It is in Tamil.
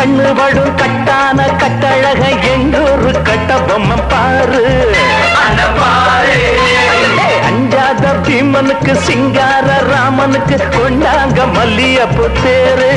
கண்ணு வடு கட்டான கட்டழக எங்கூரு கட்ட பொம்மை பாரு. அஞ்சாத பீமனுக்கு சிங்கார ராமனுக்கு கொண்டாங்க மல்லியப்பு தேரு